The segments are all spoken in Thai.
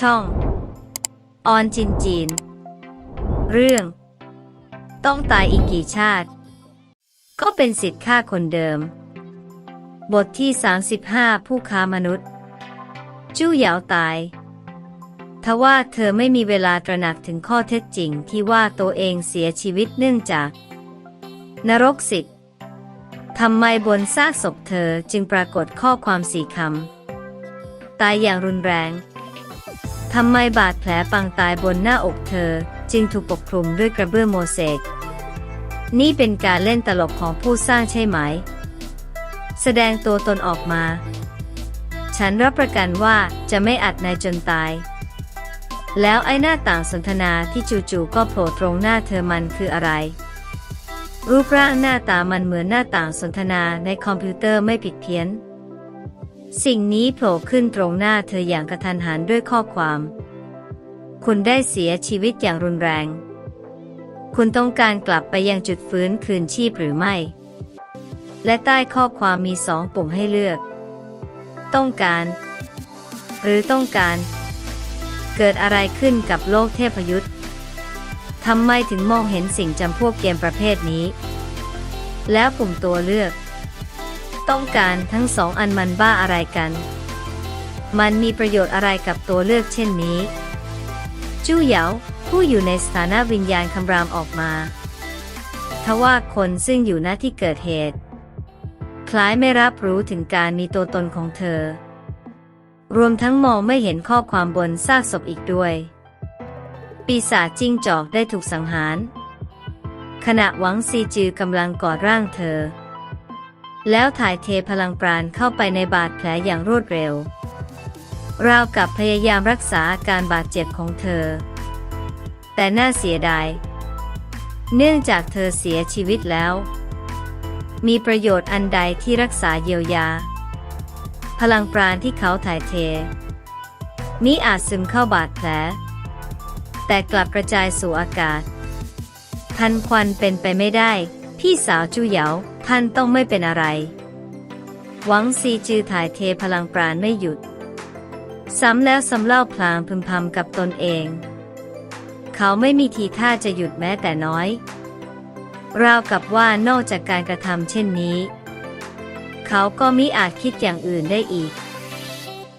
ช่อง ออนจินจีน เรื่อง ต้องตายอีกกี่ชาติ ก็เป็นสิทธิ์ฆ่าคนเดิม บทที่ 35 ผู้ค้ามนุษย์ จู้เหยาตายทว่าเธอไม่มีเวลาตระหนักถึงข้อเท็จจริงที่ว่าตัวเองเสียชีวิตเนื่องจาก นรกสิทธิ์ทำไมบนซากศพเธอจึงปรากฏข้อความสี่คำ ตายอย่างรุนแรง ทำไมบาดแผลปังตายบนหน้าอกเธอ จึงถูกปกคลุมด้วยกระเบื้องโมเสก นี่เป็นการเล่นตลกของผู้สร้างใช่ไหม แสดงตัวตนออกมา ฉันรับประกันว่าจะไม่อัดนายจนตาย แล้วไอ้หน้าต่างสนทนาที่จู่ๆก็โผล่ตรงหน้าเธอมันคืออะไร รูปร่างหน้าตามันเหมือนหน้าต่างสนทนาในคอมพิวเตอร์ไม่ผิดเพี้ยนสิ่งนี้โผล่ขึ้นตรงหน้าเธออย่างกระทันหันด้วยข้อความ คุณได้เสียชีวิตอย่างรุนแรง คุณต้องการกลับไปยังจุดฟื้นคืนชีพหรือไม่ และใต้ข้อความมีสองปุ่มให้เลือก ต้องการ หรือต้องการ เกิดอะไรขึ้นกับโลกเทพยุทธ์ทำไมถึงมองเห็นสิ่งจำพวกเกมประเภทนี้ แล้วปุ่มตัวเลือก ต้องการทั้งสองอันมันบ้าอะไรกัน มันมีประโยชน์อะไรกับตัวเลือกเช่นนี้ จู้เหยาผู้อยู่ในสถานะวิญญาณคำรามออกมาทว่าคนซึ่งอยู่ณที่เกิดเหตุ คล้ายไม่รับรู้ถึงการมีตัวตนของเธอ รวมทั้งมองไม่เห็นข้อความบนซากศพอีกด้วย ปีศาจจิ้งจอกได้ถูกสังหาร ขณะหวังซีจือกำลังกอดร่างเธอ แล้วถ่ายเทพลังปราณเข้าไปในบาดแผลอย่างรวดเร็ว ราวกับพยายามรักษาอาการบาดเจ็บของเธอ แต่น่าเสียดาย เนื่องจากเธอเสียชีวิตแล้ว มีประโยชน์อันใดที่รักษาเยียวยา พลังปราณที่เขาถ่ายเทมิอาจซึมเข้าบาดแผล แต่กลับกระจายสู่อากาศ ทันควันเป็นไปไม่ได้ พี่สาวจูเหยาท่านต้องไม่เป็นอะไร หวังซีจือถ่ายเทพลังปราณไม่หยุด ซ้ำแล้วซ้ำเล่าพลางพึมพำกับตนเอง เขาไม่มีทีท่าจะหยุดแม้แต่น้อย ราวกับว่านอกจากการกระทำเช่นนี้ เขาก็มิอาจคิดอย่างอื่นได้อีก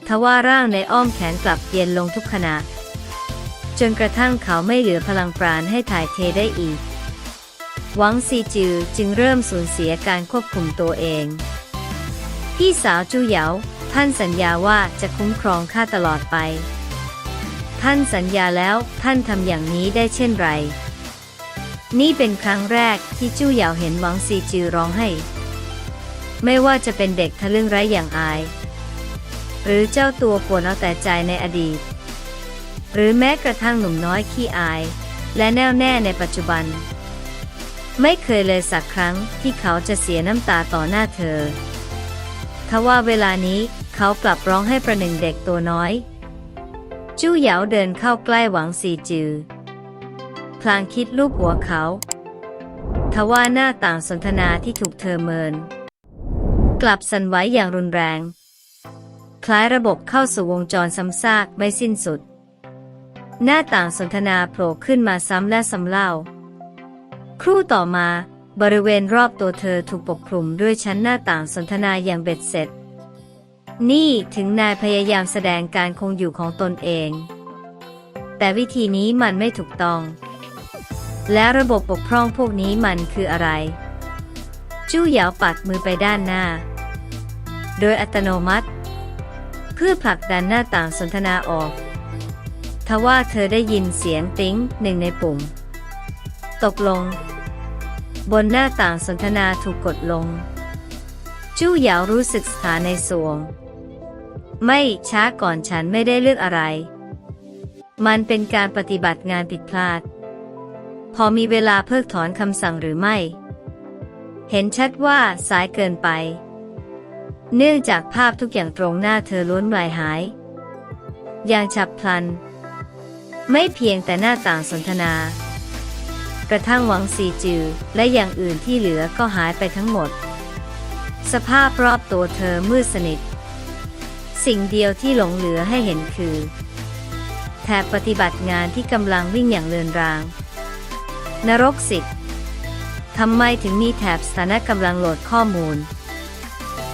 ทว่าร่างในอ้อมแขนกลับเย็นลงทุกขณะ จนกระทั่งเขาไม่เหลือพลังปราณให้ถ่ายเทได้อีก หวังซีจือจึงเริ่มสูญเสียการควบคุมตัวเอง พี่สาวจูเหยา ท่านสัญญาว่าจะคุ้มครองข้าตลอดไป ท่านสัญญาแล้วท่านทำอย่างนี้ได้เช่นไร นี่เป็นครั้งแรกที่จู้เหยาเห็นหวังซีจือร้องไห้ ไม่ว่าจะเป็นเด็กทะลึ่งไร้อย่างอาย หรือเจ้าตัวปวดเอาแต่ใจในอดีต หรือแม้กระทั่งหนุ่มน้อยขี้อาย และแน่วแน่ในปัจจุบัน ไม่เคยเลยสักครั้งที่เขาจะเสียน้ำตาต่อหน้าเธอทว่าเวลานี้ เขากลับร้องให้ประหนึ่งเด็กตัวน้อย จู้เหยาเดินเข้าใกล้หวังซีจือ พลางคิดลูกหัวเขา ทว่าหน้าต่างสนทนาที่ถูกเธอเมิน กลับสั่นไหวอย่างรุนแรง คล้ายระบบเข้าสู่วงจรซ้ำซากไม่สิ้นสุด หน้าต่างสนทนาโผล่ขึ้นมาซ้ำและซ้ำเล่า ครู่ต่อมาบริเวณรอบตัวเธอถูกปกคลุมด้วยชั้นหน้าต่างสนทนาอย่างเบ็ดเสร็จ นี่ถึงนายพยายามแสดงการคงอยู่ของตนเอง แต่วิธีนี้มันไม่ถูกต้อง และระบบปกพร่องพวกนี้มันคืออะไร จู้เหยาปัดมือไปด้านหน้า โดยอัตโนมัติ เพื่อผลักดันหน้าต่างสนทนาออกทว่าเธอได้ยินเสียงติ้งหนึ่งในปุ่ม ตกลง บนหน้าต่างสนทนาถูกกดลง จู้เหยารู้สึกสถานในสวง ไม่ช้าก่อนฉันไม่ได้เลือกอะไร มันเป็นการปฏิบัติงานผิดพลาด พอมีเวลาเพิกถอนคำสั่งหรือไม่ เห็นชัดว่าสายเกินไป เนื่องจากภาพทุกอย่างตรงหน้าเธอล้วนลายหาย อย่างฉับพลัน ไม่เพียงแต่หน้าต่างสนทนา กระทั่งหวังซีจือและอย่างอื่นที่เหลือก็หายไปทั้งหมด สภาพรอบตัวเธอมืดสนิท สิ่งเดียวที่หลงเหลือให้เห็นคือ แถบปฏิบัติงานที่กำลังวิ่งอย่างเลือนราง นรกสิทธิ์ทำไมถึงมีแถบสถานะกำลังโหลดข้อมูล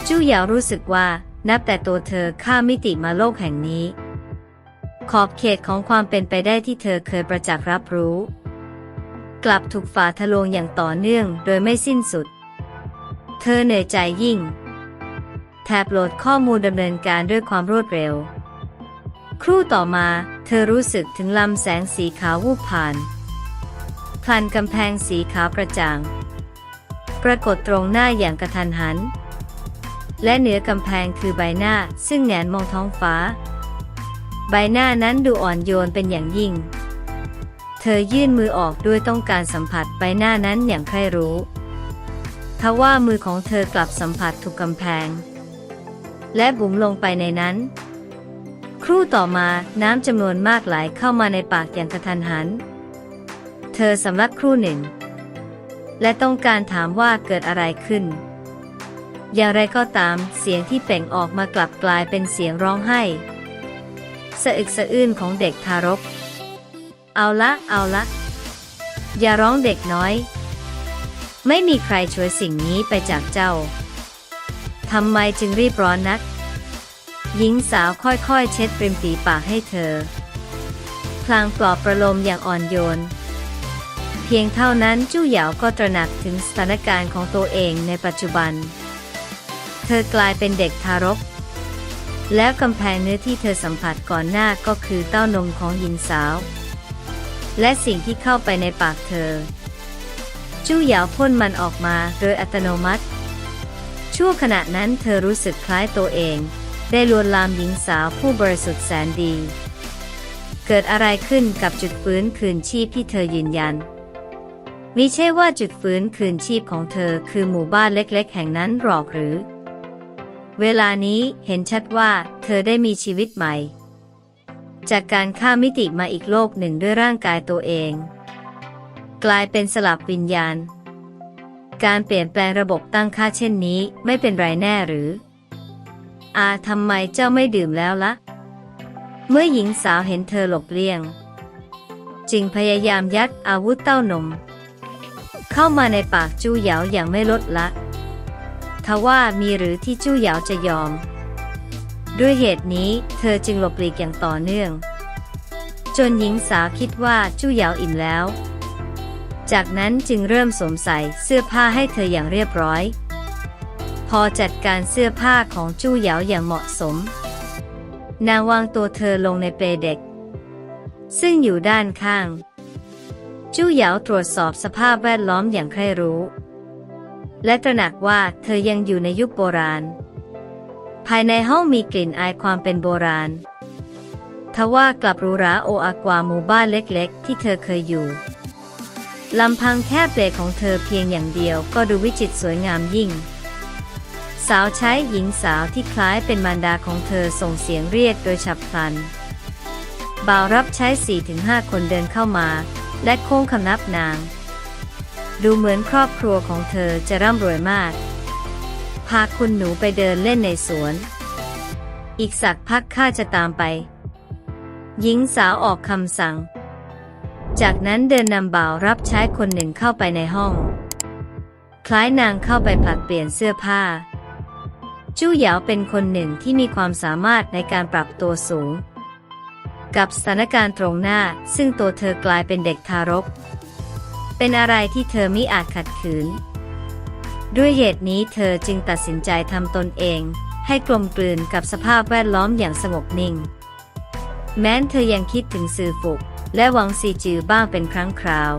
จู้เหยารู้สึกว่านับแต่ตัวเธอข้ามมิติมาโลกแห่งนี้ ขอบเขตของความเป็นไปได้ที่เธอเคยประจักษ์รับรู้ กลับถูกฝ่าทะลวงอย่างต่อเนื่องโดยไม่สิ้นสุด เธอเหนื่อยใจยิ่ง แถบโหลดข้อมูลดำเนินการด้วยความรวดเร็ว ครู่ต่อมา เธอรู้สึกถึงลำแสงสีขาววูบผ่านพลันกำแพงสีขาวประจ่าง ปรากฏตรงหน้าอย่างกระทันหัน และเหนือกำแพงคือใบหน้าซึ่งแหงนมองท้องฟ้า ใบหน้านั้นดูอ่อนโยนเป็นอย่างยิ่ง เธอยื่นมือออกด้วยต้องการสัมผัสใบหน้านั้นอย่างใครรู้ทว่ามือของเธอกลับสัมผัสถูกกำแพง และบุ๋มลงไปในนั้น ครู่ต่อมาน้ำจำนวนมากไหลเข้ามาในปากอย่างกระทันหัน เธอสำลักครู่หนึ่ง และต้องการถามว่าเกิดอะไรขึ้น อย่างไรก็ตามเสียงที่เปล่งออกมากลับกลายเป็นเสียงร้องไห้สะอึกสะอื้นของเด็กทารก เอาละ เอาละ อย่าร้องเด็กน้อย ไม่มีใครช่วยสิ่งนี้ไปจากเจ้า ทำไมจึงรีบร้อนนัก หญิงสาวค่อยๆ เช็ดริมฝีปากให้เธอ พลางปลอบประโลมอย่างอ่อนโยน เพียงเท่านั้นจู้เหยาวก็ตระหนักถึงสถานการณ์ของตัวเองในปัจจุบัน เธอกลายเป็นเด็กทารก แล้วกำแพงเนื้อที่เธอสัมผัสก่อนหน้าก็คือเต้านมของหญิงสาว และสิ่งที่เข้าไปในปากเธอจู้เหยาพ่นมันออกมาโดยอัตโนมัติ ชั่วขณะนั้นเธอรู้สึกคล้ายตัวเอง ได้ลวนลามหญิงสาวผู้บริสุทธิ์แสนดี เกิดอะไรขึ้นกับจุดฟื้นคืนชีพที่เธอยืนยันมิใช่ว่าจุดฟื้นคืนชีพของเธอคือหมู่บ้านเล็กๆ แห่งนั้นหรอกหรือ เวลานี้เห็นชัดว่าเธอได้มีชีวิตใหม่ จากการข้ามมิติมาอีกโลกหนึ่งด้วยร่างกายตัวเอง กลายเป็นสลับวิญญาณ การเปลี่ยนแปลงระบบตั้งค่าเช่นนี้ไม่เป็นไรแน่หรือ อาทำไมเจ้าไม่ดื่มแล้วละเมื่อหญิงสาวเห็นเธอหลบเลี่ยง จึงพยายามยัดอาวุธเต้านม เข้ามาในปากจู้เหยาอย่างไม่ลดละทว่ามีหรือที่จู้เหยาจะยอม ด้วยเหตุนี้เธอจึงหลบหลีกอย่างต่อเนื่อง จนหญิงสาวคิดว่าจู้เหยาอิ่มแล้ว จากนั้นจึงเริ่มสวมใส่เสื้อผ้าให้เธออย่างเรียบร้อย พอจัดการเสื้อผ้าของจู้เหยาอย่างเหมาะสม นางวางตัวเธอลงในเปลเด็ก ซึ่งอยู่ด้านข้าง จู้เหยาตรวจสอบสภาพแวดล้อมอย่างใครรู้ และตระหนักว่าเธอยังอยู่ในยุคโบราณ ภายในห้องมีกลิ่นอายความเป็นโบราณทว่ากลับรูราโออากว่าหมู่บ้านเล็กๆ ที่เธอเคยอยู่ ลำพังแค่เปลของเธอเพียงอย่างเดียวก็ดูวิจิตสวยงามยิ่ง สาวใช้หญิงสาวที่คล้ายเป็นมารดาของเธอส่งเสียงเรียกโดยฉับพลัน บ่าวรับใช้4-5คนเดินเข้ามา และโค้งคำนับนาง ดูเหมือนครอบครัวของเธอจะร่ำรวยมาก พาคุณหนูไปเดินเล่นในสวน อีกสักพักข้าจะตามไป หญิงสาวออกคำสั่ง จากนั้นเดินนำบ่าวรับใช้คนหนึ่งเข้าไปในห้อง คล้ายนางเข้าไปผลัดเปลี่ยนเสื้อผ้า จู้เหยาเป็นคนหนึ่งที่มีความสามารถในการปรับตัวสูง กับสถานการณ์ตรงหน้าซึ่งตัวเธอกลายเป็นเด็กทารก เป็นอะไรที่เธอมิอาจขัดขืน ด้วยเหตุนี้เธอจึงตัดสินใจทำตนเอง ให้กลมกลืนกับสภาพแวดล้อมอย่างสงบนิ่ง แม้นเธอยังคิดถึงสื่อฝึก และหวังซีจือบ้างเป็นครั้งคราว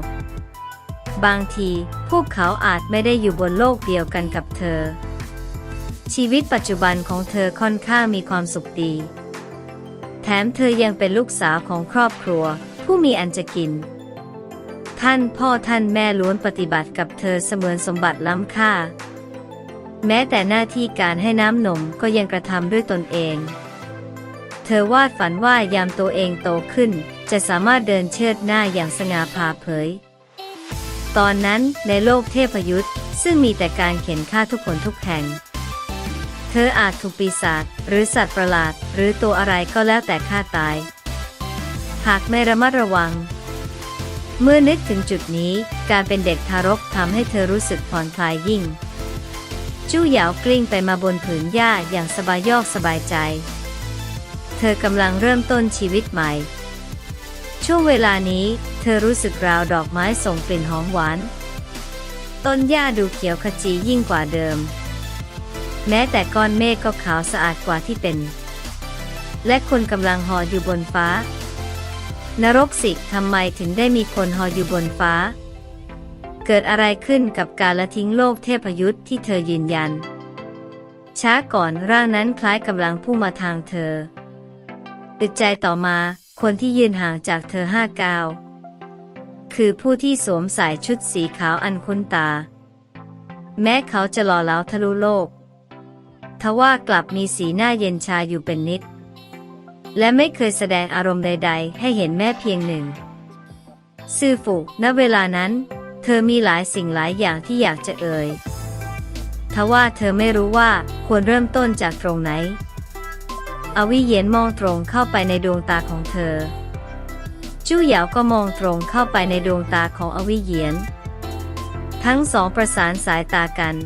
บางทีพวกเขาอาจไม่ได้อยู่บนโลกเดียวกันกับเธอ ชีวิตปัจจุบันของเธอค่อนข้างมีความสุขดี แถมเธอยังเป็นลูกสาวของครอบครัว ผู้มีอันจะกิน ท่านพ่อท่านแม่ล้วนปฏิบัติกับเธอเสมือนสมบัติล้ำค่า แม้แต่หน้าที่การให้น้ำนมก็ยังกระทำด้วยตนเอง เธอวาดฝันว่ายามตัวเองโตขึ้น จะสามารถเดินเชิดหน้าอย่างสง่าผ่าเผย ตอนนั้นในโลกเทพยุทธ์ซึ่งมีแต่การเข็นฆ่าทุกคนทุกแห่ง เธออาจถูกปีศาจหรือสัตว์ประหลาด หรือตัวอะไรก็แล้วแต่ฆ่าตาย หากไม่ระมัดระวัง เมื่อนึกถึงจุดนี้การเป็นเด็กทารกทำให้เธอรู้สึกผ่อนคลายยิ่ง จู้เหยาวกลิ้งไปมาบนผืนหญ้าอย่างสบายยอกสบายใจ เธอกำลังเริ่มต้นชีวิตใหม่ ช่วงเวลานี้เธอรู้สึกราวดอกไม้ส่งกลิ่นหอมหวาน ต้นหญ้าดูเขียวขจียิ่งกว่าเดิม แม้แต่ก้อนเมฆก็ขาวสะอาดกว่าที่เป็น และคนกำลังหออยู่บนฟ้า นรกสิทำไมถึงได้มีคนหออยู่บนฟ้า เกิดอะไรขึ้นกับการละทิ้งโลกเทพยุทธ์ที่เธอยืนยัน ช้าก่อนร่างนั้นคล้ายกำลังพุ่งมาทางเธออึดใจต่อมา คนที่ยืนห่างจากเธอห้าก้าว คือผู้ที่สวมใส่ชุดสีขาวอันคุ้นตา แม้เขาจะหล่อเหลาทะลุโลก ทว่ากลับมีสีหน้าเย็นชาอยู่เป็นนิด และไม่เคยแสดงอารมณ์ใด ๆ ให้เห็นแม่เพียงหนึ่ง ซื่อฝูณเวลานั้น เธอมีหลายสิ่งหลายอย่างที่อยากจะเอ่ยทว่าเธอไม่รู้ว่าควรเริ่มต้นจากตรงไหน อวิเย็นมองตรงเข้าไปในดวงตาของเธอ จู้เหยาก็มองตรงเข้าไปในดวงตาของอวิเยียน ทั้งสองประสานสายตากัน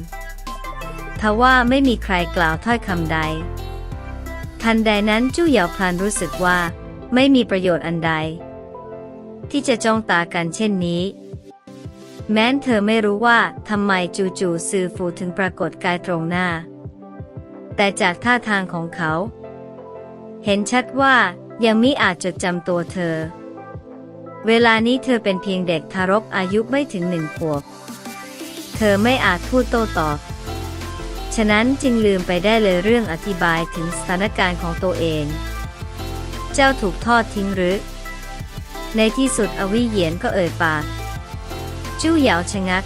ทว่าไม่มีใครกล่าวถ้อยคำใด ทันใดนั้นจู้เหยาพลันรู้สึกว่า ไม่มีประโยชน์อันใด ที่จะจ้องตากันเช่นนี้ แม้นเธอไม่รู้ว่าทำไมจู่ๆซือฟูถึงปรากฏกายตรงหน้า แต่จากท่าทางของเขา เห็นชัดว่ายังมิอาจจดจำตัวเธอ เวลานี้เธอเป็นเพียงเด็กทารกอายุไม่ถึงหนึ่งขวบ เธอไม่อาจพูดโต้ตอบ ฉะนั้นจึงลืมไปได้เลยเรื่องอธิบายถึงสถานการณ์ของตัวเอง เจ้าถูกทอดทิ้งหรือ ในที่สุดอวิเหยียนก็เอ่ยปาก จู้เหยาชะงัก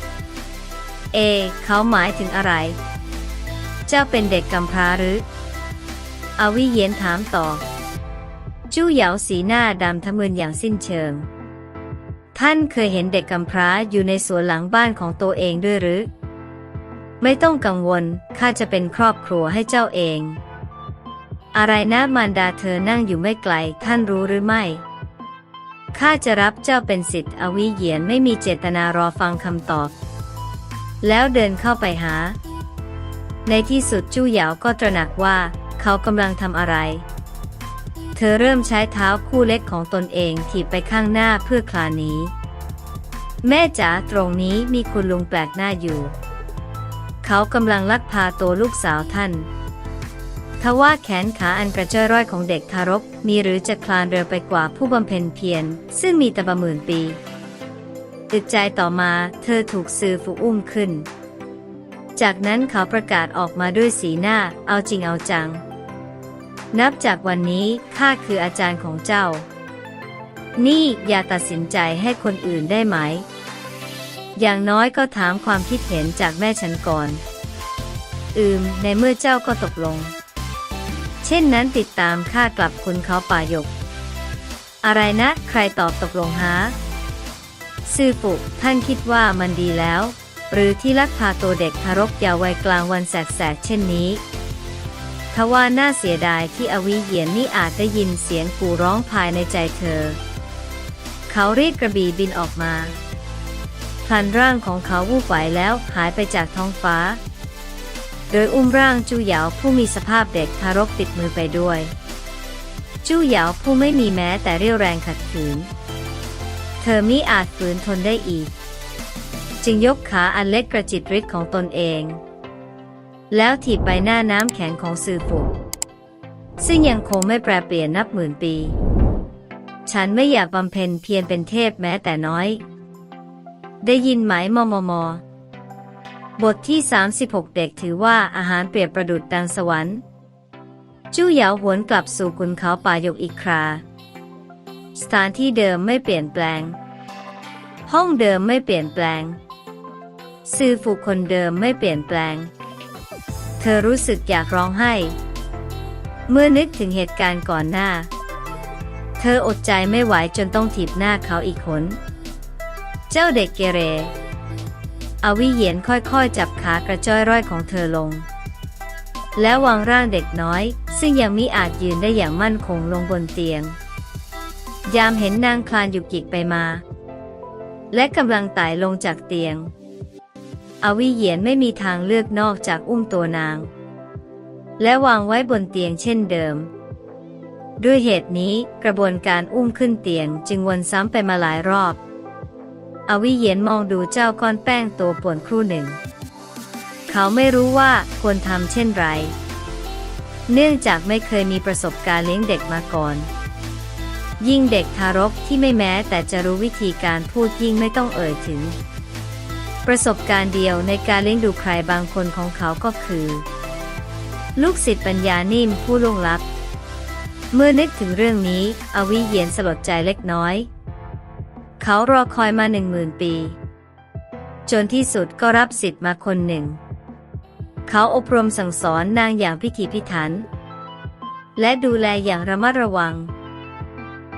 เอ เขาหมายถึงอะไร เจ้าเป็นเด็กกำพร้าหรือ อวิเยียนถามต่อ จู้เหยาสีหน้าดำทะมึนอย่างสิ้นเชิง ท่านเคยเห็นเด็กกำพร้าอยู่ในสวนหลังบ้านของตัวเองด้วยหรือ ไม่ต้องกังวล ข้าจะเป็นครอบครัวให้เจ้าเอง อะไรนะมารดาเธอนั่งอยู่ไม่ไกล ท่านรู้หรือไม่ ข้าจะรับเจ้าเป็นสิทธิ์อวิเยียนไม่มีเจตนารอฟังคำตอบ แล้วเดินเข้าไปหา ในที่สุดจู้เหยาก็ตระหนักว่า เขากำลังทำอะไร เธอเริ่มใช้เท้าคู่เล็กของตนเองถีบไปข้างหน้าเพื่อคลานหนีแม่จ๋าตรงนี้มีคุณลุงแปลกหน้าอยู่ เขากำลังลักพาตัวลูกสาวท่านทว่าแขนขาอันกระเจ้อร้อยของเด็กทารกมีหรือจะคลานเร็วไปกว่าผู้บำเพ็ญเพียรซึ่งมีแต่ประหมื่นปีอึดใจต่อมาเธอถูกซือฝูอุ้มขึ้น จากนั้นเขาประกาศออกมาด้วยสีหน้าเอาจริงเอาจัง นับจากวันนี้ข้าคืออาจารย์ของเจ้า นี่อย่าตัดสินใจให้คนอื่นได้ไหม อย่างน้อยก็ถามความคิดเห็นจากแม่ฉันก่อน อืม ในเมื่อเจ้าก็ตกลง เช่นนั้นติดตามข้ากลับคุณเขาป่ายก อะไรนะ ใครตอบตกลงหาซื่อปุท่านคิดว่ามันดีแล้ว หรือที่ลักพาตัวเด็กทารกยาววัยกลางวันแสกๆเช่นนี้ ทว่าน่าเสียดายที่อวิเหยียนนี่อาจได้ยินเสียงกูร้องภายในใจเธอ เขารีบกระบี่บินออกมาพลันร่างของเขาวูบไหวแล้วหายไปจากท้องฟ้า โดยอุ้มร่างจูเหยาวผู้มีสภาพเด็กทารกติดมือไปด้วย จูเหยาวผู้ไม่มีแม้แต่เรี่ยวแรงขัดขืน เธอมิอาจฝืนทนได้อีก จึงยกขาอันเล็กกระจิตริดของตนเอง แล้วถีบไปหน้าน้ำแข็งของซือฝูซึ่งยังคงไม่แปรเปลี่ยนนับหมื่นปี ฉันไม่อยากบำเพ็ญเพียรเป็นเทพแม้แต่น้อย ได้ยินไหมมมม บทที่ 36 เด็กถือว่าอาหารเปรียบประดุดดังสวรรค์ จู้เหยาหวนกลับสู่กุนเขาป่ายกอีกครา สถานที่เดิมไม่เปลี่ยนแปลง ห้องเดิมไม่เปลี่ยนแปลง ซือฝูคนเดิมไม่เปลี่ยนแปลง เธอรู้สึกอยากร้องไห้ เมื่อนึกถึงเหตุการณ์ก่อนหน้า เธออดใจไม่ไหวจนต้องถีบหน้าเขาอีกคนเจ้าเด็กเกเร อวิเหยียนค่อยๆ จับขากระจ้อยร้อยของเธอลง แล้ววางร่างเด็กน้อย ซึ่งยังมิอาจยืนได้อย่างมั่นคงลงบนเตียง ยามเห็นนางคลานอยู่กิกไปมา และกำลังไต่ลงจากเตียง อวิเหยียนไม่มีทางเลือกนอกจากอุ้มตัวนาง และวางไว้บนเตียงเช่นเดิม ด้วยเหตุนี้กระบวนการอุ้มขึ้นเตียงจึงวนซ้ำไปมาหลายรอบ อวิเหยียนมองดูเจ้าก้อนแป้งตัวป่วนครู่หนึ่ง เขาไม่รู้ว่าควรทำเช่นไร เนื่องจากไม่เคยมีประสบการณ์เลี้ยงเด็กมาก่อนยิ่งเด็กทารกที่ไม่แม้แต่จะรู้วิธีการพูดยิ่งไม่ต้องเอ่ยถึง ประสบการณ์เดียวในการเลี้ยงดูใครบางคนของเขาก็คือ ลูกศิษย์ปัญญานิ่มผู้ล่วงลับ เมื่อนึกถึงเรื่องนี้อวิเยียนสลดใจเล็กน้อย เขารอคอยมาหนึ่งหมื่นปี จนที่สุดก็รับสิทธิ์มาคนหนึ่ง เขาอบรมสั่งสอนนางอย่างพิถีพิถัน และดูแลอย่างระมัดระวัง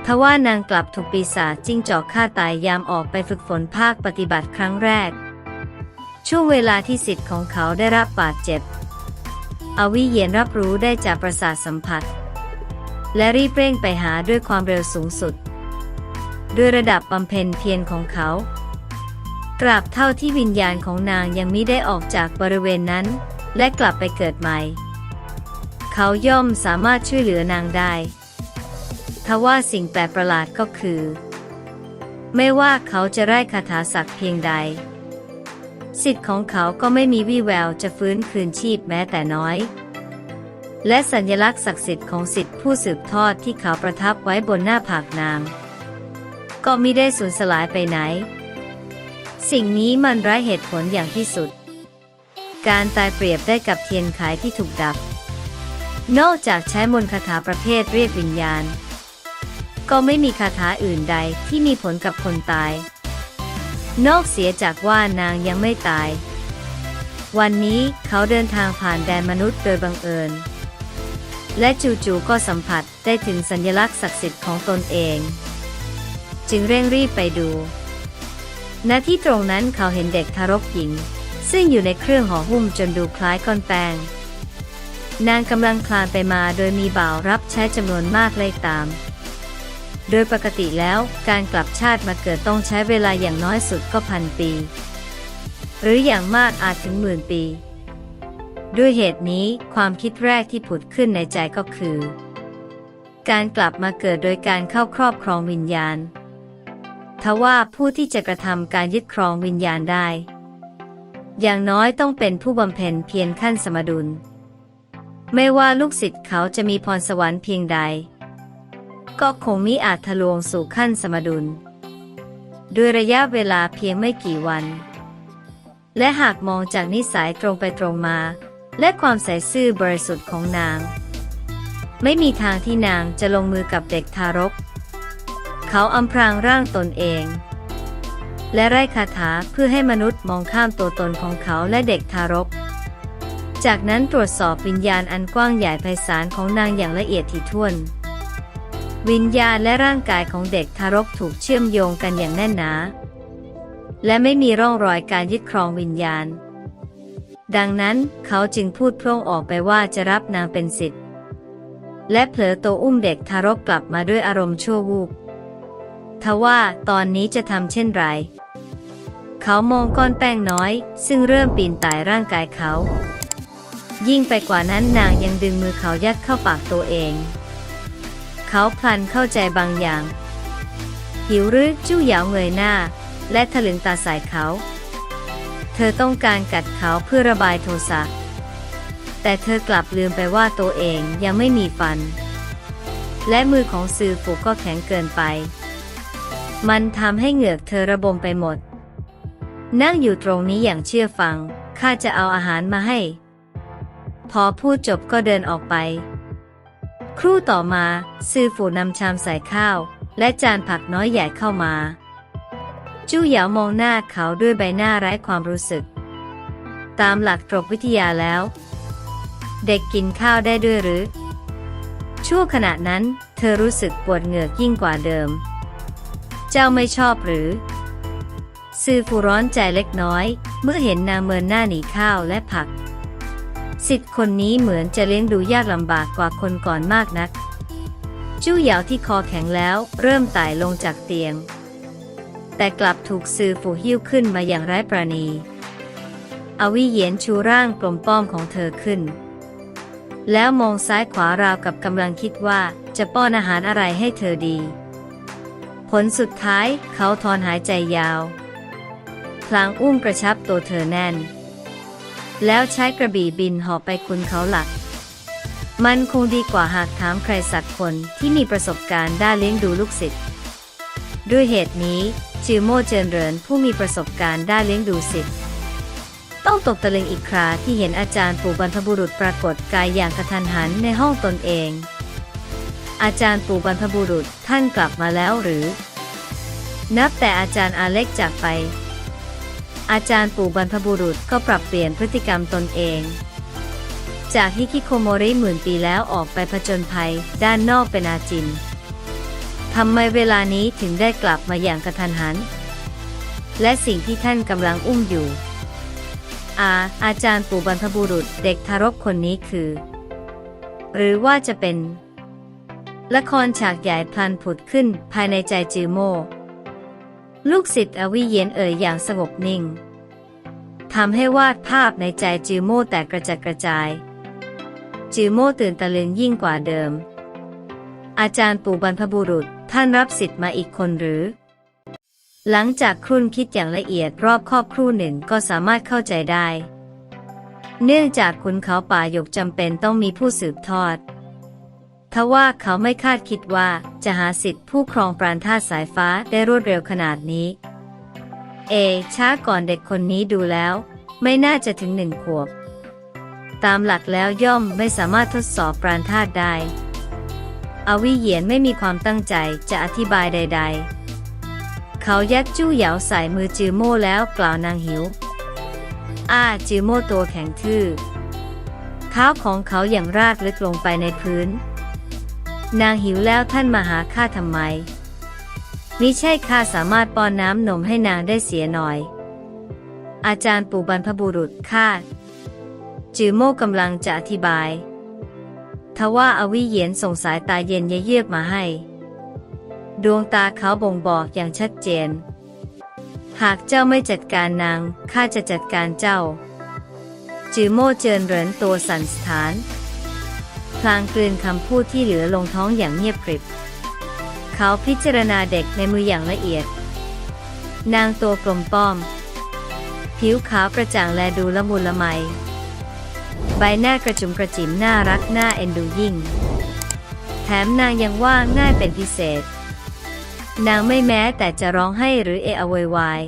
ทว่านางกลับถูกปีศาจจิ้งจอกฆ่าตายยามออกไปฝึกฝนภาคปฏิบัติครั้งแรก ช่วงเวลาที่สิทธิ์ของเขาได้รับบาดเจ็บอวิเยียนรับรู้ได้จากประสาทสัมผัส และรีบเร่งไปหาด้วยความเร็วสูงสุด ด้วยระดับบำเพ็ญเพียรของเขาตราบเท่าที่วิญญาณของนางยังมิได้ออกจากบริเวณนั้น และกลับไปเกิดใหม่ เขาย่อมสามารถช่วยเหลือนางได้ทว่าสิ่งแปลกประหลาดก็คือ ไม่ว่าเขาจะไร้คาถาศักดิ์เพียงใด สิทธิ์ของเขาก็ไม่มีวี่แววจะฟื้นคืนชีพแม้แต่น้อย และสัญลักษณ์ศักดิ์สิทธิ์ของสิทธิ์ผู้สืบทอดที่เขาประทับไว้บนหน้าผากนาง ก็มิได้สูญสลายไปไหน สิ่งนี้มันไร้เหตุผลอย่างที่สุด การตายเปรียบได้กับเทียนขายที่ถูกดับ นอกจากใช้มนต์คาถาประเภทเรียกวิญญาณ ก็ไม่มีคาถาอื่นใดที่มีผลกับคนตาย นอกเสียจากว่านางยังไม่ตาย วันนี้เขาเดินทางผ่านแดนมนุษย์โดยบังเอิญ และจู่ๆก็สัมผัสได้ถึงสัญลักษณ์ศักดิ์สิทธิ์ของตนเอง จึงเร่งรีบไปดูณที่ตรงนั้นเขาเห็นเด็กทารกหญิง ซึ่งอยู่ในเครื่องห่อหุ้มจนดูคล้ายก้อนแป้งนางกำลังคลานไปมาโดยมีบ่าวรับใช้จำนวนมากไล่ตาม โดยปกติแล้วการกลับชาติมาเกิดต้องใช้เวลาอย่างน้อยสุดก็พันปี หรืออย่างมากอาจถึงหมื่นปี ด้วยเหตุนี้ความคิดแรกที่ผุดขึ้นในใจก็คือ การกลับมาเกิดโดยการเข้าครอบครองวิญญาณ ทว่าผู้ที่จะกระทำการยึดครองวิญญาณได้ อย่างน้อยต้องเป็นผู้บำเพ็ญเพียรขั้นสมดุล ไม่ว่าลูกศิษย์เขาจะมีพรสวรรค์เพียงใด ก็คงมิอาจทะลวงสู่ขั้นสมดุล ด้วยระยะเวลาเพียงไม่กี่วัน และหากมองจากนิสัยตรงไปตรงมา และความใส่ซื่อบริสุทธิ์ของนาง ไม่มีทางที่นางจะลงมือกับเด็กทารก เขาอำพรางร่างตนเอง และไร้คาถาเพื่อให้มนุษย์มองข้ามตัวตนของเขาและเด็กทารกจากนั้นตรวจสอบวิญญาณอันกว้างใหญ่ไพศาลของนางอย่างละเอียดถี่ถ้วน วิญญาณและร่างกายของเด็กทารกถูกเชื่อมโยงกันอย่างแน่นหนาและไม่มีร่องรอยการยึดครองวิญญาณ ดังนั้นเขาจึงพูดพร่งออกไปว่าจะรับนางเป็นสิทธิ์ และเผลอตัวอุ้มเด็กทารกกลับมาด้วยอารมณ์ชั่ววูบทว่าตอนนี้จะทำเช่นไร เขามองก้อนแป้งน้อย ซึ่งเริ่มปีนไต่ร่างกายเขา ยิ่งไปกว่านั้นนางยังดึงมือเขายัดเข้าปากตัวเอง เขาพลันเข้าใจบางอย่าง หิวรือจู้เหยาเงยหน้า และถลึงตาใส่เขา เธอต้องการกัดเขาเพื่อระบายโทสะแต่เธอกลับลืมไปว่าตัวเองยังไม่มีฟัน และมือของซือฝูก็แข็งเกินไป มันทำให้เหงือกเธอระบมไปหมด นั่งอยู่ตรงนี้อย่างเชื่อฟังข้าจะเอาอาหารมาให้ พอพูดจบก็เดินออกไป ครู่ต่อมาซือฝูนำชามใส่ข้าว และจานผักน้อยใหญ่เข้ามา จู้เหยามองหน้าเขาด้วยใบหน้าไร้ความรู้สึก ตามหลักตรกวิทยาแล้ว เด็กกินข้าวได้ด้วยหรือ ชั่วขณะนั้น เธอรู้สึกปวดเหงือกยิ่งกว่าเดิม เจ้าไม่ชอบหรือซือฟูร้อนใจเล็กน้อย เมื่อเห็นนางเมินหน้าหนีข้าวและผัก สิทธิ์คนนี้เหมือนจะเลี้ยงดูยากลำบากกว่าคนก่อนมากนัก จู้เหยาที่คอแข็งแล้วเริ่มไต่ลงจากเตียง แต่กลับถูกซือฝูหิ้วขึ้นมาอย่างไร้ประณี อวิเหยียนชูร่างกลมป้อมของเธอขึ้น แล้วมองซ้ายขวาราวกับกำลังคิดว่าจะป้อนอาหารอะไรให้เธอดี ผลสุดท้ายเขาถอนหายใจยาว พลางอุ้มกระชับตัวเธอแน่น แล้วใช้กระบี่บินหอบไปคุณเขาหลัก มันคงดีกว่าหากถามใครสักคนที่มีประสบการณ์ด้านเลี้ยงดูลูกศิษย์ ด้วยเหตุนี้จิวโมเจนเรินผู้มีประสบการณ์ด้านเลี้ยงดูศิษย์ต้องตกตะลึงอีกคราที่เห็นอาจารย์ปู่บรรพบุรุษปรากฏกายอย่างกระทันหันในห้องตนเอง อาจารย์ปู่บรรพบุรุษท่านกลับมาแล้วหรือ นับแต่อาจารย์อาเล็กจากไป อาจารย์ปู่บรรพบุรุษก็ปรับเปลี่ยนพฤติกรรมตนเอง จากฮิคิโคโมริหมื่นปีแล้วออกไปผจญภัยด้านนอกเป็นอาจินทำไมเวลานี้ถึงได้กลับมาอย่างกระทันหัน และสิ่งที่ท่านกำลังอุ้มอยู่อาอาจารย์ปู่บรรพบุรุษเด็กทารกคนนี้คือ หรือว่าจะเป็น ละครฉากใหญ่พลันผุดขึ้นภายในใจจือโม ลูกศิษย์อวิเยียนเอ่ยอย่างสงบนิ่งทำให้วาดภาพในใจจือโมแตกกระจัดกระจาย จือโมตื่นตะลึงยิ่งกว่าเดิม อาจารย์ปู่บรรพบุรุษท่านรับสิทธิ์มาอีกคนหรือ หลังจากครุ่นคิดอย่างละเอียดรอบครอบครู่หนึ่งก็สามารถเข้าใจได้ เนื่องจากขุนเขาป่าหยกจำเป็นต้องมีผู้สืบทอด ทว่าเขาไม่คาดคิดว่าจะหาสิทธิ์ผู้ครองปราณธาตุสายฟ้าได้รวดเร็วขนาดนี้ เอ ช้าก่อนเด็กคนนี้ดูแล้ว ไม่น่าจะถึงหนึ่งขวบ ตามหลักแล้วย่อมไม่สามารถทดสอบปราณธาตุได้อวิเหยียนไม่มีความตั้งใจจะอธิบายใด ๆ เขายัดจู้เหยาใส่มือจือโม่แล้วกล่าวนางหิว อ้าจือโม่ตัวแข็งทื่อเท้าของเขาอย่างรากลึกลงไปในพื้น นางหิวแล้วท่านมาหาข้าทำไมมิใช่ข้าสามารถป้อนน้ำนมให้นางได้เสียหน่อย อาจารย์ปู่บรรพบุรุษข้าจือโม่กำลังจะอธิบาย ทว่าอวิเยียนส่งสายตาเย็นเยือกมาให้ ดวงตาเขาบ่งบอกอย่างชัดเจน หากเจ้าไม่จัดการนางข้าจะจัดการเจ้า จือโม่เจินเหรินตัวสันสถาน ลางกลืนคำพูดที่เหลือลงท้องอย่างเงียบกริบ เขาพิจารณาเด็กในมืออย่างละเอียด นางตัวกลมป้อม ผิวขาวกระจ่างแลดูละมุนละไม ใบหน้ากระจุมกระจิ๋มน่ารักน่าเอ็นดูยิ่ง แถมนางยังว่าง่ายเป็นพิเศษ นางไม่แม้แต่จะร้องให้หรือเอะอะวยวาย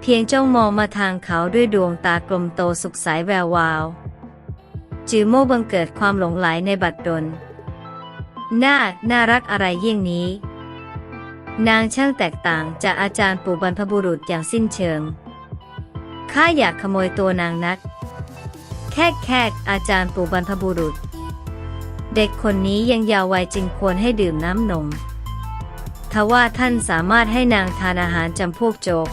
เพียงจ้องมองมาทางเขาด้วยดวงตากลมโตสุขใสแวววาว จือโม่บังเกิดความหลงไหลในบัดดลน่า น่ารักอะไรเยี่ยงนี้ นางช่างแตกต่างจากอาจารย์ปู่บรรพบุรุษอย่างสิ้นเชิง ข้าอยากขโมยตัวนางนัก แค่แค่อาจารย์ปู่บรรพบุรุษ เด็กคนนี้ยังยาววัยจึงควรให้ดื่มน้ำนม ทว่าท่านสามารถให้นางทานอาหารจำพวกโจก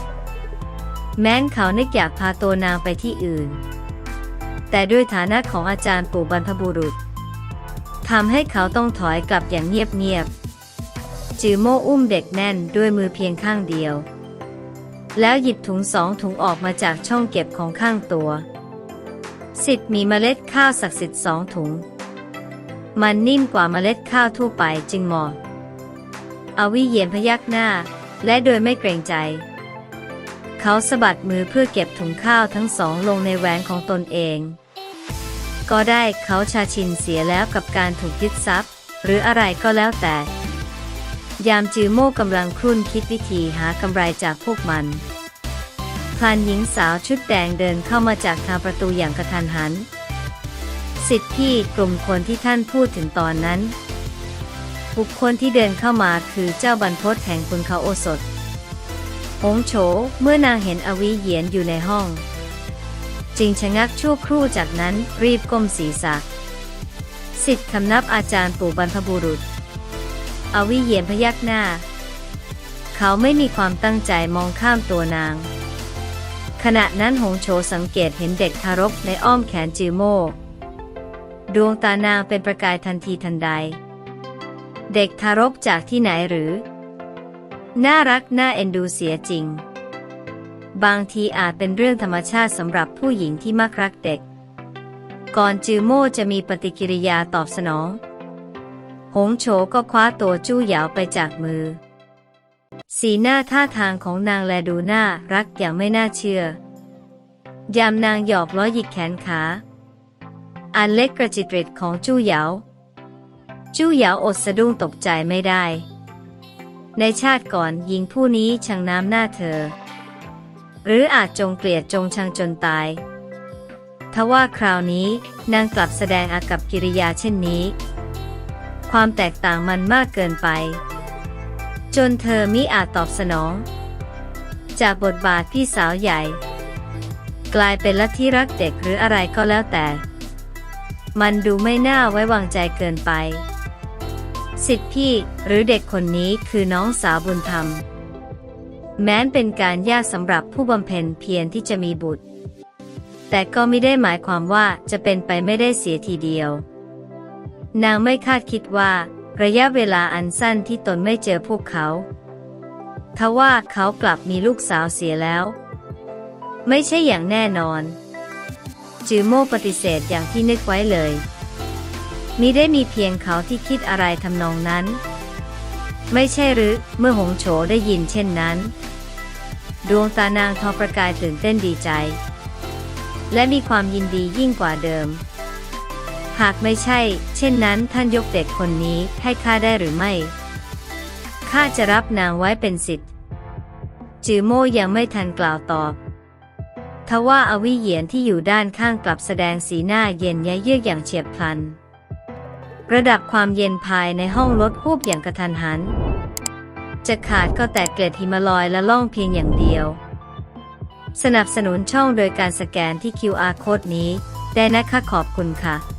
แม้นเขานึกอยากพาตัวนางไปที่อื่น แต่ด้วยฐานะของอาจารย์ปู่บรรพบุรุษทำให้เขาต้องถอยกลับอย่างเงียบๆ จือโม่อุ้มเด็กแน่นด้วยมือเพียงข้างเดียว แล้วหยิบถุงสองถุงออกมาจากช่องเก็บของข้างตัว สิทธิ์มีเมล็ดข้าวศักดิ์สิทธิ์สองถุง มันนิ่มกว่าเมล็ดข้าวทั่วไปจึงเหมาะอวิเยียนพยักหน้า และโดยไม่เกรงใจ เขาสะบัดมือเพื่อเก็บถุงข้าวทั้งสองลงในแหวนของตนเอง ก็ได้เขาชาชินเสียแล้วกับการถูกยึดทรัพย์ หรืออะไรก็แล้วแต่ ยามจือโม่กำลังครุ่นคิดวิธีหากำไรจากพวกมันพลันหญิงสาวชุดแดงเดินเข้ามาจากทางประตูอย่างกระทันหัน สิทธิพี่กลุ่มคนที่ท่านพูดถึงตอนนั้น บุคคลที่เดินเข้ามาคือเจ้าบรรพตแห่งคุณเขาโอสถ หงโฉเมื่อนางเห็นอวิเหยียนอยู่ในห้อง จึงชะงักชั่วครู่จากนั้นรีบก้มศีรษะ สิทธิ์คำนับอาจารย์ปู่บรรพบุรุษ อวิเหยียนพยักหน้า เขาไม่มีความตั้งใจมองข้ามตัวนาง ขณะนั้นหงโฉสังเกตเห็นเด็กทารกในอ้อมแขนจือโม่ดวงตานางเป็นประกายทันทีทันใด เด็กทารกจากที่ไหนหรือ น่ารักน่าเอ็นดูเสียจริง บางทีอาจเป็นเรื่องธรรมชาติสำหรับผู้หญิงที่มักรักเด็ก ก่อนจือโม่จะมีปฏิกิริยาตอบสนอง หงโฉก็คว้าตัวจู้เหยาวไปจากมือ สีหน้าท่าทางของนางแลดูน่ารักอย่างไม่น่าเชื่อ ยามนางหยอกล้อหยิกแขนขา อันเล็กกระจิตริดของจู้เหยาจู้เหยาอดสะดุ้งตกใจไม่ได้ ในชาติก่อนหญิงผู้นี้ชังน้ำหน้าเธอ หรืออาจจงเกลียดจงชังจนตาย ทว่าคราวนี้นางกลับแสดงอากับกิริยาเช่นนี้ ความแตกต่างมันมากเกินไป จนเธอมิอาจตอบสนอง จากบทบาทพี่สาวใหญ่ กลายเป็นลัทธิรักเด็กหรืออะไรก็แล้วแต่ มันดูไม่น่าไว้วางใจเกินไป สิทธิพี่หรือเด็กคนนี้คือน้องสาวบุญธรรม แม้นเป็นการยากสำหรับผู้บำเพ็ญเพียรที่จะมีบุตร แต่ก็ไม่ได้หมายความว่าจะเป็นไปไม่ได้เสียทีเดียว นางไม่คาดคิดว่า ระยะเวลาอันสั้นที่ตนไม่เจอพวกเขาทว่าเขากลับมีลูกสาวเสียแล้ว ไม่ใช่อย่างแน่นอน จือโม่ปฏิเสธอย่างที่นึกไว้เลย มิได้มีเพียงเขาที่คิดอะไรทำนองนั้น ไม่ใช่หรือเมื่อหงโฉได้ยินเช่นนั้น ดวงตานางทอประกายตื่นเต้นดีใจ และมีความยินดียิ่งกว่าเดิม หากไม่ใช่ เช่นนั้นท่านยกเด็กคนนี้ให้ข้าได้หรือไม่ข้าจะรับนางไว้เป็นสิทธิ์จือโม่ยังไม่ทันกล่าวตอบทว่าอวิเหยียนที่อยู่ด้านข้างกลับแสดงสีหน้าเย็นยะเยือกอย่างเฉียบพลัน ระดับความเย็นภายในห้องลดคูบอย่างกระทันหัน จะขาดก็แต่เกล็ดหิมาลอยและล่องเพียงอย่างเดียว สนับสนุนช่องโดยการสแกนที่ QR โค้ดนี้ ได้นะคะขอบคุณค่ะ